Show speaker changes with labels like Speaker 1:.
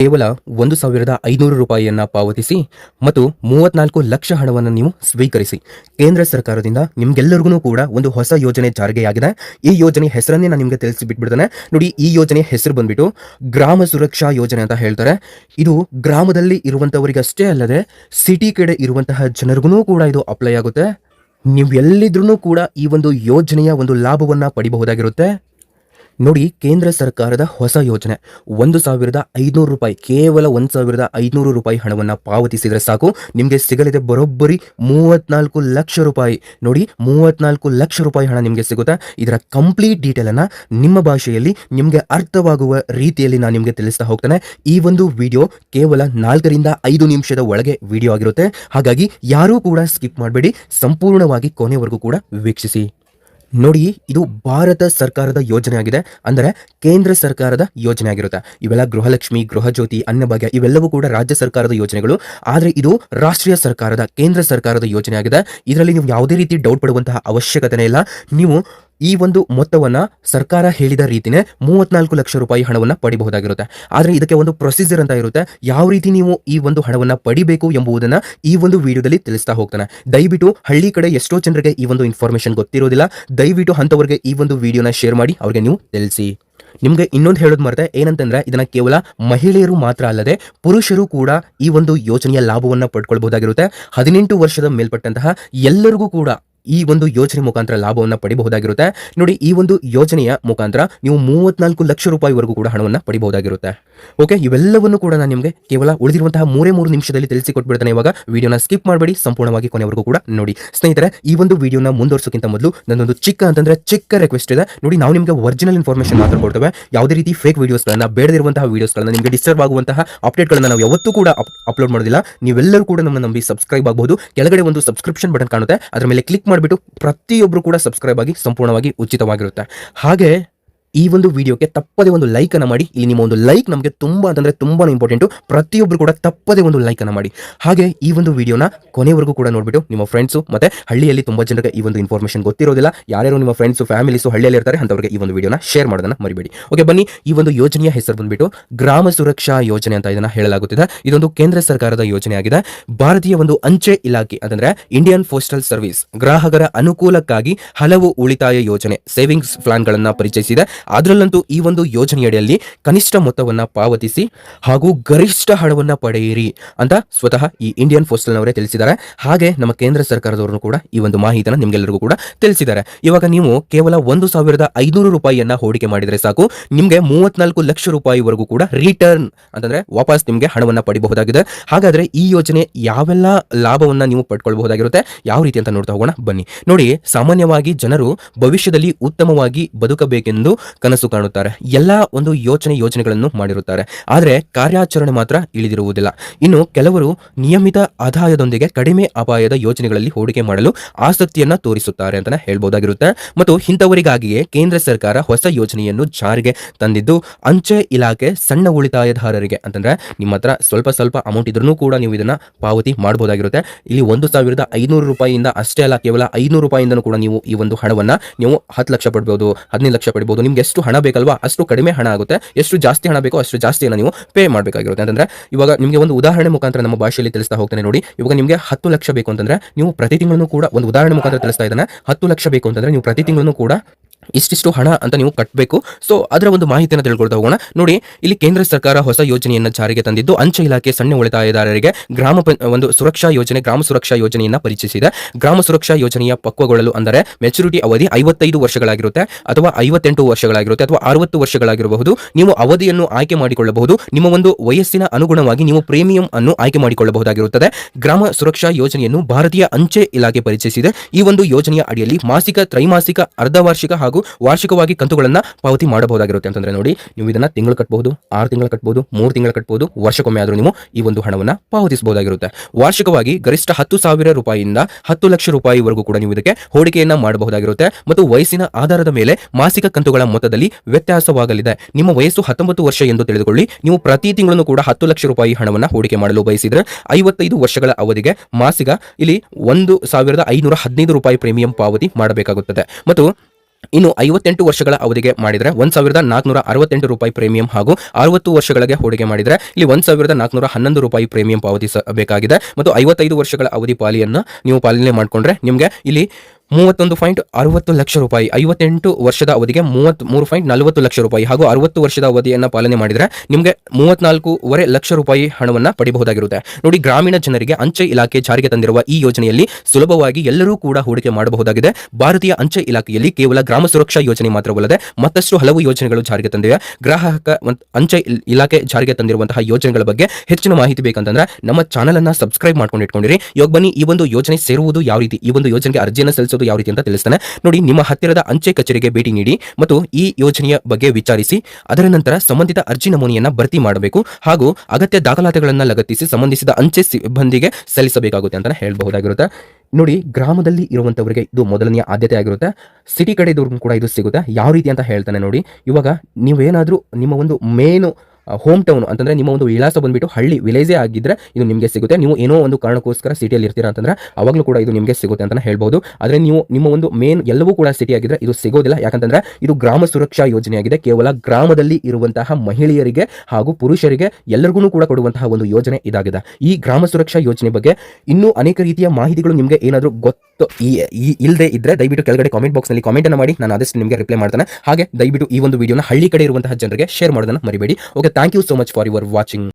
Speaker 1: ಕೇವಲ ಒಂದು ಸಾವಿರದ ಐನೂರು ರೂಪಾಯಿಯನ್ನ ಪಾವತಿಸಿ ಮತ್ತು ಮೂವತ್ನಾಲ್ಕು ಲಕ್ಷ ಹಣವನ್ನು ನೀವು ಸ್ವೀಕರಿಸಿ. ಕೇಂದ್ರ ಸರ್ಕಾರದಿಂದ ನಿಮ್ಗೆಲ್ಲರಿಗೂ ಕೂಡ ಒಂದು ಹೊಸ ಯೋಜನೆ ಜಾರಿಗೆಯಾಗಿದೆ. ಈ ಯೋಜನೆ ಹೆಸರನ್ನೇ ನಾನು ನಿಮಗೆ ತಿಳಿಸಿ ಬಿಟ್ಬಿಡ್ತಾನೆ ನೋಡಿ, ಈ ಯೋಜನೆ ಹೆಸರು ಬಂದ್ಬಿಟ್ಟು ಗ್ರಾಮ ಸುರಕ್ಷಾ ಯೋಜನೆ ಅಂತ ಹೇಳ್ತಾರೆ. ಇದು ಗ್ರಾಮದಲ್ಲಿ ಇರುವಂತವರಿಗಷ್ಟೇ ಅಲ್ಲದೆ ಸಿಟಿ ಕಡೆ ಇರುವಂತಹ ಜನರಿಗೂ ಕೂಡ ಇದು ಅಪ್ಲೈ ಆಗುತ್ತೆ. ನೀವು ಎಲ್ಲಿದ್ರೂ ಕೂಡ ಈ ಒಂದು ಯೋಜನೆಯ ಒಂದು ಲಾಭವನ್ನ ಪಡಿಬಹುದಾಗಿರುತ್ತೆ. ನೋಡಿ, ಕೇಂದ್ರ ಸರ್ಕಾರದ ಹೊಸ ಯೋಜನೆ. ಒಂದು ಸಾವಿರದ ಐದುನೂರು ರೂಪಾಯಿ, ಕೇವಲ ಒಂದು ಸಾವಿರದ ಐದುನೂರು ರೂಪಾಯಿ ಹಣವನ್ನು ಪಾವತಿಸಿದರೆ ಸಾಕು. ನಿಮಗೆ ಸಿಗಲಿದೆ ಬರೋಬ್ಬರಿ ಮೂವತ್ನಾಲ್ಕು ಲಕ್ಷ ರೂಪಾಯಿ. ನೋಡಿ, ಮೂವತ್ನಾಲ್ಕು ಲಕ್ಷ ರೂಪಾಯಿ ಹಣ ನಿಮಗೆ ಸಿಗುತ್ತೆ. ಇದರ ಕಂಪ್ಲೀಟ್ ಡೀಟೇಲನ್ನು ನಿಮ್ಮ ಭಾಷೆಯಲ್ಲಿ, ನಿಮಗೆ ಅರ್ಥವಾಗುವ ರೀತಿಯಲ್ಲಿ ನಾನು ನಿಮಗೆ ತಿಳಿಸ್ತಾ ಹೋಗ್ತೇನೆ. ಈ ಒಂದು ವಿಡಿಯೋ ಕೇವಲ ನಾಲ್ಕರಿಂದ ಐದು ನಿಮಿಷದ ಒಳಗೆ ವಿಡಿಯೋ ಆಗಿರುತ್ತೆ. ಹಾಗಾಗಿ ಯಾರೂ ಕೂಡ ಸ್ಕಿಪ್ ಮಾಡಬೇಡಿ. ಸಂಪೂರ್ಣವಾಗಿ ಕೊನೆವರೆಗೂ ಕೂಡ ವೀಕ್ಷಿಸಿ. ನೋಡಿ, ಇದು ಭಾರತ ಸರ್ಕಾರದ ಯೋಜನೆ ಆಗಿದೆ ಅಂದರೆ ಕೇಂದ್ರ ಸರ್ಕಾರದ ಯೋಜನೆ ಆಗಿರುತ್ತೆ ಇವೆಲ್ಲ ಗೃಹಲಕ್ಷ್ಮಿ, ಗೃಹಜ್ಯೋತಿ, ಅನ್ನಭಾಗ್ಯ, ಇವೆಲ್ಲವೂ ಕೂಡ ರಾಜ್ಯ ಸರ್ಕಾರದ ಯೋಜನೆಗಳು. ಆದರೆ ಇದು ರಾಷ್ಟ್ರೀಯ ಸರ್ಕಾರದ, ಕೇಂದ್ರ ಸರ್ಕಾರದ ಯೋಜನೆ ಆಗಿದೆ ಇದರಲ್ಲಿ ನೀವು ಯಾವುದೇ ರೀತಿ ಡೌಟ್ ಪಡುವಂತಹ ಅವಶ್ಯಕತೆ ಇಲ್ಲ. ನೀವು ಈ ಒಂದು ಮೊತ್ತವನ್ನ ಸರ್ಕಾರ ಹೇಳಿದ ರೀತಿನೇ ಮೂವತ್ನಾಲ್ಕು ಲಕ್ಷ ರೂಪಾಯಿ ಹಣವನ್ನ ಪಡಿಬಹುದಾಗಿರುತ್ತೆ. ಆದರೆ ಇದಕ್ಕೆ ಒಂದು ಪ್ರೊಸೀಜರ್ ಅಂತ ಇರುತ್ತೆ. ಯಾವ ರೀತಿ ನೀವು ಈ ಒಂದು ಹಣವನ್ನ ಪಡಿಬೇಕು ಎಂಬುದನ್ನ ಈ ಒಂದು ವಿಡಿಯೋದಲ್ಲಿ ತಿಳಿಸ್ತಾ ಹೋಗ್ತಾನೆ. ದಯವಿಟ್ಟು ಹಳ್ಳಿ ಕಡೆ ಎಷ್ಟೋ ಜನರಿಗೆ ಈ ಒಂದು ಇನ್ಫಾರ್ಮೇಶನ್ ಗೊತ್ತಿರೋದಿಲ್ಲ. ದಯವಿಟ್ಟು ಅಂತವರಿಗೆ ಈ ಒಂದು ವಿಡಿಯೋನ ಶೇರ್ ಮಾಡಿ, ಅವ್ರಿಗೆ ನೀವು ತಿಳಿಸಿ. ನಿಮಗೆ ಇನ್ನೊಂದು ಹೇಳೋದು ಮರೆತೆ, ಏನಂತಂದ್ರೆ ಇದನ್ನ ಕೇವಲ ಮಹಿಳೆಯರು ಮಾತ್ರ ಅಲ್ಲದೆ ಪುರುಷರು ಕೂಡ ಈ ಒಂದು ಯೋಜನೆಯ ಲಾಭವನ್ನು ಪಡ್ಕೊಳ್ಬಹುದಾಗಿರುತ್ತೆ. ಹದಿನೆಂಟು ವರ್ಷದ ಮೇಲ್ಪಟ್ಟಂತಹ ಎಲ್ಲರಿಗೂ ಕೂಡ ಈ ಒಂದು ಯೋಜನೆ ಮುಖಾಂತರ ಲಾಭವನ್ನು ಪಡಿಬಹುದಾಗಿರುತ್ತೆ. ನೋಡಿ, ಈ ಒಂದು ಯೋಜನೆಯ ಮುಖಾಂತರ ನೀವು ಮೂವತ್ನಾಲ್ಕು ಲಕ್ಷ ರೂಪಾಯಿವರೆಗೂ ಕೂಡ ಹಣವನ್ನು ಪಡಿಬಹುದಾಗಿರುತ್ತೆ. ಓಕೆ, ಇವೆಲ್ಲವನ್ನು ಕೂಡ ನಾನು ನಿಮಗೆ ಕೇವಲ ಉಳಿದಿರುವಂತಹ ಮೂರೇ ಮೂರು ನಿಮಿಷದಲ್ಲಿ ತಿಳಿಸಿಕೊಟ್ಬಿಡ್ತಾನೆ ಇವಾಗ. ವಿಡಿಯೋನ ಸ್ಕಿಪ್ ಮಾಡಬೇಡಿ, ಸಂಪೂರ್ಣವಾಗಿ ಕೊನೆವರೆಗೂ ಕೂಡ ನೋಡಿ. ಸ್ನೇಹಿತರೆ, ಈ ಒಂದು ವಿಡಿಯೋನ ಮುಂದುವರಿಸೋಕ್ಕಿಂತ ಮೊದಲು ನನ್ನೊಂದು ಚಿಕ್ಕ ಅಂತಂದ್ರೆ ಚಿಕ್ಕ ರಿಕ್ವೆಸ್ಟ್ ಇದೆ. ನೋಡಿ, ನಾವು ನಿಮಗೆ ಒರಿಜಿನಲ್ ಇನ್ಫಾರ್ಮೇಷನ್ ಮಾತ್ರ ಕೊಡ್ತೇವೆ. ಯಾವುದೇ ರೀತಿ ಫೇಕ್ ವೀಡಿಯೋಸ್ಗಳನ್ನು ಬೇಡದಿರುವಂತಹ ವೀಡಿಯೋಸ್ಗಳನ್ನು ನಿಮಗೆ ಡಿಸ್ಟರ್ಬ್ ಆಗುವಂತಹ ಅಪ್ಡೇಟ್ಗಳನ್ನ ನಾವು ಯಾವತ್ತೂ ಕೂಡ ಅಪ್ಲೋಡ್ ಮಾಡೋದಿಲ್ಲ. ನೀವೆಲ್ಲರೂ ಕೂಡ ನಮ್ಮ ನಂಬಿ ಸಬ್ಸ್ಕ್ರೈಬ್ ಆಗಬಹುದು. ಕೆಳಗಡೆ ಒಂದು ಸಬ್ಸ್ಕ್ರಿಪ್ಷನ್ ಬಟನ್ ಕಾಣುತ್ತೆ. ಅದರ ಮೇಲೆ ಕ್ಲಿಕ್ ಮಾಡಿಬಿಟ್ಟು ಪ್ರತಿಯೊಬ್ಬರು ಕೂಡ ಸಬ್ಸ್ಕ್ರೈಬ್ ಆಗಿ ಸಂಪೂರ್ಣವಾಗಿ ಉಚಿತವಾಗಿರುತ್ತೆ. ಹಾಗೆ ಈ ಒಂದು ವಿಡಿಯೋಗೆ ತಪ್ಪದೇ ಒಂದು ಲೈಕ್ ಮಾಡಿ. ಇಲ್ಲಿ ನಿಮ್ಮ ಒಂದು ಲೈಕ್ ನಮಗೆ ತುಂಬ ಅಂತಂದರೆ ತುಂಬಾ ಇಂಪಾರ್ಟೆಂಟು ಪ್ರತಿಯೊಬ್ಬರು ಕೂಡ ತಪ್ಪದೇ ಒಂದು ಲೈಕ್ ಮಾಡಿ. ಹಾಗೆ ಈ ಒಂದು ವಿಡಿಯೋನ ಕೊನೆವರೆಗೂ ಕೂಡ ನೋಡಿಬಿಟ್ಟು ನಿಮ್ಮ ಫ್ರೆಂಡ್ಸು ಮತ್ತೆ ಹಳ್ಳಿಯಲ್ಲಿ ತುಂಬ ಜನರಿಗೆ ಈ ಒಂದು ಇನ್ಫಾರ್ಮೇಷನ್ ಗೊತ್ತಿರೋದಿಲ್ಲ. ಯಾರ್ಯಾರು ನಿಮ್ಮ ಫ್ರೆಂಡ್ಸು ಫ್ಯಾಮಿಲೀಸು ಹಳ್ಳಿಯಲ್ಲಿ ಇರ್ತಾರೆ ಅಂತವರಿಗೆ ಈ ಒಂದು ವಿಡಿಯೋನ ಶೇರ್ ಮಾಡೋದನ್ನು ಮರಿಬೇಡಿ. ಓಕೆ ಬನ್ನಿ ಈ ಒಂದು ಯೋಜನೆಯ ಹೆಸರು ಬಂದುಬಿಟ್ಟು ಗ್ರಾಮ ಸುರಕ್ಷಾ ಯೋಜನೆ ಅಂತ ಇದನ್ನು ಹೇಳಲಾಗುತ್ತಿದೆ. ಇದೊಂದು ಕೇಂದ್ರ ಸರ್ಕಾರದ ಯೋಜನೆಯಾಗಿದೆ. ಭಾರತೀಯ ಒಂದು ಅಂಚೆ ಇಲಾಖೆ ಅಂತಂದ್ರೆ ಇಂಡಿಯನ್ ಪೋಸ್ಟಲ್ ಸರ್ವಿಸ್ ಗ್ರಾಹಕರ ಅನುಕೂಲಕ್ಕಾಗಿ ಹಲವು ಉಳಿತಾಯ ಯೋಜನೆ ಸೇವಿಂಗ್ಸ್ ಪ್ಲಾನ್ಗಳನ್ನು ಪರಿಚಯಿಸಿದೆ. ಅದರಲ್ಲಂತೂ ಈ ಒಂದು ಯೋಜನೆಯಡಿಯಲ್ಲಿ ಕನಿಷ್ಠ ಮೊತ್ತವನ್ನು ಪಾವತಿಸಿ ಹಾಗೂ ಗರಿಷ್ಠ ಹಣವನ್ನು ಪಡೆಯಿರಿ ಅಂತ ಸ್ವತಃ ಈ ಇಂಡಿಯನ್ ಪೋಸ್ಟಲ್ನವರೇ ತಿಳಿಸಿದ್ದಾರೆ. ಹಾಗೆ ನಮ್ಮ ಕೇಂದ್ರ ಸರ್ಕಾರದವರು ಕೂಡ ಈ ಒಂದು ಮಾಹಿತಿಯನ್ನು ನಿಮಗೆಲ್ಲರಿಗೂ ಕೂಡ ತಿಳಿಸಿದ್ದಾರೆ. ಇವಾಗ ನೀವು ಕೇವಲ ಒಂದು ಸಾವಿರದ ಐನೂರು ರೂಪಾಯಿಯನ್ನು ಹೂಡಿಕೆ ಮಾಡಿದರೆ ಸಾಕು. ನಿಮಗೆ ಮೂವತ್ನಾಲ್ಕು ಲಕ್ಷ ರೂಪಾಯಿವರೆಗೂ ಕೂಡ ರಿಟರ್ನ್ ಅಂತಂದ್ರೆ ವಾಪಸ್ ನಿಮಗೆ ಹಣವನ್ನು ಪಡಿಬಹುದಾಗಿದೆ. ಹಾಗಾದ್ರೆ ಈ ಯೋಜನೆ ಯಾವೆಲ್ಲ ಲಾಭವನ್ನು ನೀವು ಪಡ್ಕೊಳ್ಬಹುದಾಗಿರುತ್ತೆ? ಯಾವ ರೀತಿ ಅಂತ ನೋಡ್ತಾ ಹೋಗೋಣ. ಬನ್ನಿ. ನೋಡಿ, ಸಾಮಾನ್ಯವಾಗಿ ಜನರು ಭವಿಷ್ಯದಲ್ಲಿ ಉತ್ತಮವಾಗಿ ಬದುಕಬೇಕೆಂದು ಕನಸು ಕಾಣುತ್ತಾರೆ. ಎಲ್ಲ ಒಂದು ಯೋಚನೆ ಯೋಜನೆಗಳನ್ನು ಮಾಡಿರುತ್ತಾರೆ. ಆದರೆ ಕಾರ್ಯಾಚರಣೆ ಮಾತ್ರ ಇಳಿದಿರುವುದಿಲ್ಲ. ಇನ್ನು ಕೆಲವರು ನಿಯಮಿತ ಆದಾಯದೊಂದಿಗೆ ಕಡಿಮೆ ಅಪಾಯದ ಯೋಜನೆಗಳಲ್ಲಿ ಹೂಡಿಕೆ ಮಾಡಲು ಆಸಕ್ತಿಯನ್ನ ತೋರಿಸುತ್ತಾರೆ ಅಂತ ಹೇಳ್ಬೋದಾಗಿರುತ್ತೆ. ಮತ್ತು ಇಂಥವರಿಗಾಗಿಯೇ ಕೇಂದ್ರ ಸರ್ಕಾರ ಹೊಸ ಯೋಜನೆಯನ್ನು ಜಾರಿಗೆ ತಂದಿದ್ದು, ಅಂಚೆ ಇಲಾಖೆ ಸಣ್ಣ ಉಳಿತಾಯದಾರರಿಗೆ ಅಂತಂದ್ರೆ ನಿಮ್ಮ ಹತ್ರ ಸ್ವಲ್ಪ ಸ್ವಲ್ಪ ಅಮೌಂಟ್ ಇದ್ರೂ ಕೂಡ ನೀವು ಇದನ್ನ ಪಾವತಿ ಮಾಡಬಹುದಾಗಿರುತ್ತೆ ಇಲ್ಲಿ ಒಂದು ಸಾವಿರದ ಐನೂರು ರೂಪಾಯಿಯಿಂದ ಅಷ್ಟೇ ಅಲ್ಲ, ಕೇವಲ ಐನೂರು ರೂಪಾಯಿಂದನೂ ಕೂಡ ನೀವು ಈ ಒಂದು ಹಣವನ್ನ ನೀವು ಹತ್ತು ಲಕ್ಷ ಪಡ್ಬೋದು, ಹದಿನೈದು ಲಕ್ಷ ಪಡ್ಬೋದು, ನಿಮ್ಗೆ ಎಷ್ಟು ಹಣ ಬೇಕಲ್ವಾ ಅಷ್ಟು ಕಡಿಮೆ ಹಣ ಆಗುತ್ತೆ. ಎಷ್ಟು ಜಾಸ್ತಿ ಹಣ ಬೇಕೋ ಅಷ್ಟು ಜಾಸ್ತಿಯನ್ನು ನೀವು ಪೇ ಮಾಡಬೇಕಾಗಿರುತ್ತೆ. ಅಂತಂದ್ರೆ ಇವಾಗ ನಿಮಗೆ ಒಂದು ಉದಾಹರಣೆ ಮುಖಾಂತರ ನಮ್ಮ ಭಾಷೆಯಲ್ಲಿ ತಿಳಿಸ್ತಾ ಹೋಗ್ತೇನೆ ನೋಡಿ. ಇವಾಗ ನಿಮಗೆ ಹತ್ತು ಲಕ್ಷ ಬೇಕು ಅಂತಂದ್ರೆ ನೀವು ಪ್ರತಿ ತಿಂಗಳು ಕೂಡ ಒಂದು ಉದಾಹರಣೆ ಮುಖಾಂತರ ತಿಳಿಸ್ತಾ ಇದ್ದಾನೆ. ಹತ್ತು ಲಕ್ಷ ಬೇಕು ಅಂತಂದ್ರೆ ನೀವು ಪ್ರತಿ ತಿಂಗಳು ಕೂಡ ಇಷ್ಟಿಷ್ಟು ಹಣ ಅಂತ ನೀವು ಕಟ್ಟಬೇಕು ಸೊ ಅದರ ಒಂದು ಮಾಹಿತಿಯನ್ನು ತಿಳ್ಕೊಳ್ತಾ ಹೋಗೋಣ. ನೋಡಿ, ಇಲ್ಲಿ ಕೇಂದ್ರ ಸರ್ಕಾರ ಹೊಸ ಯೋಜನೆಯನ್ನು ಜಾರಿಗೆ ತಂದಿದ್ದು, ಅಂಚೆ ಇಲಾಖೆ ಸಣ್ಣ ಉಳಿತಾಯದಾರರಿಗೆ ಗ್ರಾಮ ಒಂದು ಸುರಕ್ಷಾ ಯೋಜನೆ, ಗ್ರಾಮ ಸುರಕ್ಷಾ ಯೋಜನೆಯನ್ನ ಪರಿಚಯಿಸಿದೆ. ಗ್ರಾಮ ಸುರಕ್ಷಾ ಯೋಜನೆಯ ಪಕ್ವಗೊಳ್ಳಲು ಅಂದರೆ ಮೆಚುರಿಟಿ ಅವಧಿ ಐವತ್ತೈದು ವರ್ಷಗಳಾಗಿರುತ್ತೆ ಅಥವಾ ಐವತ್ತೆಂಟು ವರ್ಷಗಳಾಗಿರುತ್ತೆ ಅಥವಾ ಅರವತ್ತು ವರ್ಷಗಳಾಗಿರಬಹುದು. ನೀವು ಅವಧಿಯನ್ನು ಆಯ್ಕೆ ಮಾಡಿಕೊಳ್ಳಬಹುದು. ನಿಮ್ಮ ಒಂದು ವಯಸ್ಸಿನ ಅನುಗುಣವಾಗಿ ನೀವು ಪ್ರೀಮಿಯಂ ಅನ್ನು ಆಯ್ಕೆ ಮಾಡಿಕೊಳ್ಳಬಹುದಾಗಿರುತ್ತದೆ. ಗ್ರಾಮ ಸುರಕ್ಷಾ ಯೋಜನೆಯನ್ನು ಭಾರತೀಯ ಅಂಚೆ ಇಲಾಖೆ ಪರಿಚಯಿಸಿದೆ. ಈ ಒಂದು ಯೋಜನೆಯ ಅಡಿಯಲ್ಲಿ ಮಾಸಿಕ, ತ್ರೈಮಾಸಿಕ, ಅರ್ಧವಾರ್ಷಿಕ ವಾರ್ಷಿಕವಾಗಿ ಕಂತುಗಳನ್ನು ಪಾವತಿ ಮಾಡಬಹುದಾಗಿರುತ್ತೆ ಅಂತಂದ್ರೆ ನೋಡಿ, ನೀವು ಇದನ್ನ ತಿಂಗಳು ಕಟ್ಟಬಹುದು ಆರು ತಿಂಗಳು ಕಟ್ಟಬಹುದು ಮೂರು ತಿಂಗಳು ಕಟ್ಟಬಹುದು ವರ್ಷಕ್ಕೊಮ್ಮೆ ಆದರೂ ನೀವು ಈ ಒಂದು ಹಣವನ್ನು ಪಾವತಿಸಬಹುದಾಗಿರುತ್ತೆ. ವಾರ್ಷಿಕವಾಗಿ ಗರಿಷ್ಠ ಹತ್ತು ಸಾವಿರ ರೂಪಾಯಿಯಿಂದ ಹತ್ತು ಲಕ್ಷ ರೂಪಾಯಿವರೆಗೂ ಕೂಡ ನೀವು ಇದಕ್ಕೆ ಹೂಡಿಕೆಯನ್ನು ಮಾಡಬಹುದಾಗಿರುತ್ತೆ ಮತ್ತು ವಯಸ್ಸಿನ ಆಧಾರದ ಮೇಲೆ ಮಾಸಿಕ ಕಂತುಗಳ ಮೊತ್ತದಲ್ಲಿ ವ್ಯತ್ಯಾಸವಾಗಲಿದೆ. ನಿಮ್ಮ ವಯಸ್ಸು ಹತ್ತೊಂಬತ್ತು ವರ್ಷ ಎಂದು ತಿಳಿದುಕೊಳ್ಳಿ. ನೀವು ಪ್ರತಿ ತಿಂಗಳನ್ನು ಕೂಡ ಹತ್ತು ಲಕ್ಷ ರೂಪಾಯಿ ಹಣವನ್ನು ಹೂಡಿಕೆ ಮಾಡಲು ಬಯಸಿದ್ರೆ ಐವತ್ತೈದು ವರ್ಷಗಳ ಅವಧಿಗೆ ಮಾಸಿಕ ಇಲ್ಲಿ ಒಂದು ಸಾವಿರದ ಐನೂರ ಹದಿನೈದು ರೂಪಾಯಿ ಪ್ರೀಮಿಯಂ ಪಾವತಿ ಮಾಡಬೇಕಾಗುತ್ತದೆ. ಮತ್ತು ಇನ್ನು ಐವತ್ತೆಂಟು ವರ್ಷಗಳ ಅವಧಿಗೆ ಮಾಡಿದರೆ ಒಂದು ಸಾವಿರದ ನಾಲ್ಕುನೂರ ಅರವತ್ತೆಂಟು ರೂಪಾಯಿ ಪ್ರೀಮಿಯಂ ಹಾಗೂ ಅರವತ್ತು ವರ್ಷಗಳಿಗೆ ಹೂಡಿಕೆ ಮಾಡಿದರೆ ಇಲ್ಲಿ ಒಂದು ಸಾವಿರದ ನಾಲ್ಕುನೂರ ಹನ್ನೊಂದು ರೂಪಾಯಿ ಪ್ರೀಮಿಯಂ ಪಾವತಿಸಬೇಕಾಗಿದೆ. ಮತ್ತು ಐವತ್ತೈದು ವರ್ಷಗಳ ಅವಧಿ ಪಾಲಿಯನ್ನು ನೀವು ಪಾಲನೆ ಮಾಡಿಕೊಂಡ್ರೆ ನಿಮಗೆ ಇಲ್ಲಿ ಮೂವತ್ತೊಂದು ಪಾಯಿಂಟ್ ಅರವತ್ತು ಲಕ್ಷ ರೂಪಾಯಿ. ಐವತ್ತೆಂಟು ವರ್ಷದ ಅವಧಿಗೆ ಮೂವತ್ತ್ ಮೂರು ಪಾಯಿಂಟ್ ನಲವತ್ತು ಲಕ್ಷ ರೂಪಾಯಿ. ಹಾಗೂ ಅರವತ್ತು ವರ್ಷದ ಅವಧಿಯನ್ನು ಪಾಲನೆ ಮಾಡಿದರೆ ನಿಮಗೆ ಮೂವತ್ನಾಲ್ಕೂವರೆ ಲಕ್ಷ ರೂಪಾಯಿ ಹಣವನ್ನು ಪಡಿಬಹುದಾಗಿರುತ್ತೆ. ನೋಡಿ, ಗ್ರಾಮೀಣ ಜನರಿಗೆ ಅಂಚೆ ಇಲಾಖೆ ಜಾರಿಗೆ ತಂದಿರುವ ಈ ಯೋಜನೆಯಲ್ಲಿ ಸುಲಭವಾಗಿ ಎಲ್ಲರೂ ಕೂಡ ಹೂಡಿಕೆ ಮಾಡಬಹುದಾಗಿದೆ. ಭಾರತೀಯ ಅಂಚೆ ಇಲಾಖೆಯಲ್ಲಿ ಕೇವಲ ಗ್ರಾಮ ಸುರಕ್ಷಾ ಯೋಜನೆ ಮಾತ್ರವಲ್ಲದೆ ಮತ್ತಷ್ಟು ಹಲವು ಯೋಜನೆಗಳು ಜಾರಿಗೆ ತಂದಿವೆ. ಗ್ರಾಹಕ ಅಂಚೆ ಇಲ್- ಇಲಾಖೆ ಜಾರಿಗೆ ತಂದಿರುವಂತಹ ಯೋಜನೆಗಳ ಬಗ್ಗೆ ಹೆಚ್ಚಿನ ಮಾಹಿತಿ ಬೇಕಂತಂದ್ರೆ ನಮ್ಮ ಚಾನಲ್ ಅನ್ನ ಸಬ್ಸ್ಕ್ರೈಬ್ ಮಾಡ್ಕೊಂಡು ಇಟ್ಕೊಂಡಿರಿ. ಯೋಗ ಬನ್ನಿ, ಈ ಒಂದು ಯೋಜನೆ ಸೇರುವುದು ಯಾವ ರೀತಿ? ಈ ಒಂದು ಯೋಜನೆಗೆ ಅರ್ಜಿಯನ್ನು ಸಲ್ಲಿಸೋದು ಯಾವ ರೀತಿ ಅಂತ ತಿಳಿಸ್ತಾನೆ. ನೋಡಿ, ನಿಮ್ಮ ಹತ್ತಿರದ ಅಂಚೆ ಕಚೇರಿಗೆ ಭೇಟಿ ನೀಡಿ ಮತ್ತು ಈ ಯೋಜನೆಯ ಬಗ್ಗೆ ವಿಚಾರಿಸಿ, ಅದರ ನಂತರ ಸಂಬಂಧಿತ ಅರ್ಜಿ ನಮೂನೆಯನ್ನ ಭರ್ತಿ ಮಾಡಬೇಕು ಹಾಗೂ ಅಗತ್ಯ ದಾಖಲಾತಿಗಳನ್ನು ಲಗತ್ತಿಸಿ ಸಂಬಂಧಿಸಿದ ಅಂಚೆ ಸಿಬ್ಬಂದಿಗೆ ಸಲ್ಲಿಸಬೇಕಾಗುತ್ತೆ ಅಂತ ಹೇಳಬಹುದಾಗಿರುತ್ತೆ. ನೋಡಿ, ಗ್ರಾಮದಲ್ಲಿ ಇರುವಂತವರಿಗೆ ಇದು ಮೊದಲನೆಯ ಆದ್ಯತೆ ಆಗಿರುತ್ತೆ. ಸಿಟಿ ಕಡೆ ಇದ್ದವ್ರಿಗೂ ಕೂಡ ಇದು ಸಿಗುತ್ತೆ. ಯಾವ ರೀತಿ ಅಂತ ಹೇಳ್ತಾನೆ ನೋಡಿ. ಇವಾಗ ನೀವೇನಾದರೂ ನಿಮ್ಮ ಒಂದು ಮೇನು ಹೋಮ್ ಟೌನ್ ಅಂತಂದ್ರೆ ನಿಮ್ಮ ಒಂದು ವಿಳಾಸ ಬಂದ್ಬಿಟ್ಟು ಹಳ್ಳಿ ವಿಲೇಜೇ ಆಗಿದ್ರೆ ಇದು ನಿಮಗೆ ಸಿಗುತ್ತೆ. ನೀವು ಏನೋ ಒಂದು ಕಾರಣಕ್ಕೋಸ್ಕರ ಸಿಟಿಯಲ್ಲಿ ಇರ್ತೀರಾ ಅಂತಂದ್ರೆ ಅವಾಗಲೂ ಕೂಡ ಇದು ನಿಮಗೆ ಸಿಗುತ್ತೆ ಅಂತ ಹೇಳ್ಬೋದು. ಆದರೆ ನೀವು ನಿಮ್ಮ ಒಂದು ಮೇನ್ ಎಲ್ಲವೂ ಕೂಡ ಸಿಟಿ ಆಗಿದ್ರೆ ಇದು ಸಿಗೋದಿಲ್ಲ. ಯಾಕಂತಂದ್ರೆ ಇದು ಗ್ರಾಮ ಸುರಕ್ಷಾ ಯೋಜನೆಯಾಗಿದೆ. ಕೇವಲ ಗ್ರಾಮದಲ್ಲಿ ಇರುವಂತಹ ಮಹಿಳೆಯರಿಗೆ ಹಾಗೂ ಪುರುಷರಿಗೆ ಎಲ್ಲರಿಗೂ ಕೂಡ ಕೊಡುವಂತಹ ಒಂದು ಯೋಜನೆ ಇದಾಗಿದೆ. ಈ ಗ್ರಾಮ ಸುರಕ್ಷಾ ಯೋಜನೆ ಬಗ್ಗೆ ಇನ್ನೂ ಅನೇಕ ರೀತಿಯ ಮಾಹಿತಿಗಳು ನಿಮಗೆ ಏನಾದರೂ ಗೊತ್ತು ಈ ಇಲ್ಲದೆ ಇದ್ರೆ ದಯವಿಟ್ಟು ಕೆಳಗಡೆ ಕಾಮೆಂಟ್ ಬಾಕ್ಸ್ನಲ್ಲಿ ಕಾಮೆಂಟ್ ಅನ್ನು ಮಾಡಿ. ನಾನು ಆದಷ್ಟು ನಿಮಗೆ ರಿಪ್ಲೈ ಮಾಡ್ತಾನೆ. ಹಾಗೆ ದಯವಿಟ್ಟು ಈ ಒಂದು ವಿಡಿಯೋನ ಹಳ್ಳಿ ಕಡೆ ಇರುವಂತಹ ಜನರಿಗೆ ಶೇರ್ ಮಾಡೋದನ್ನು ಮರಿಬೇಡಿ. Okay Thank you so much for your watching.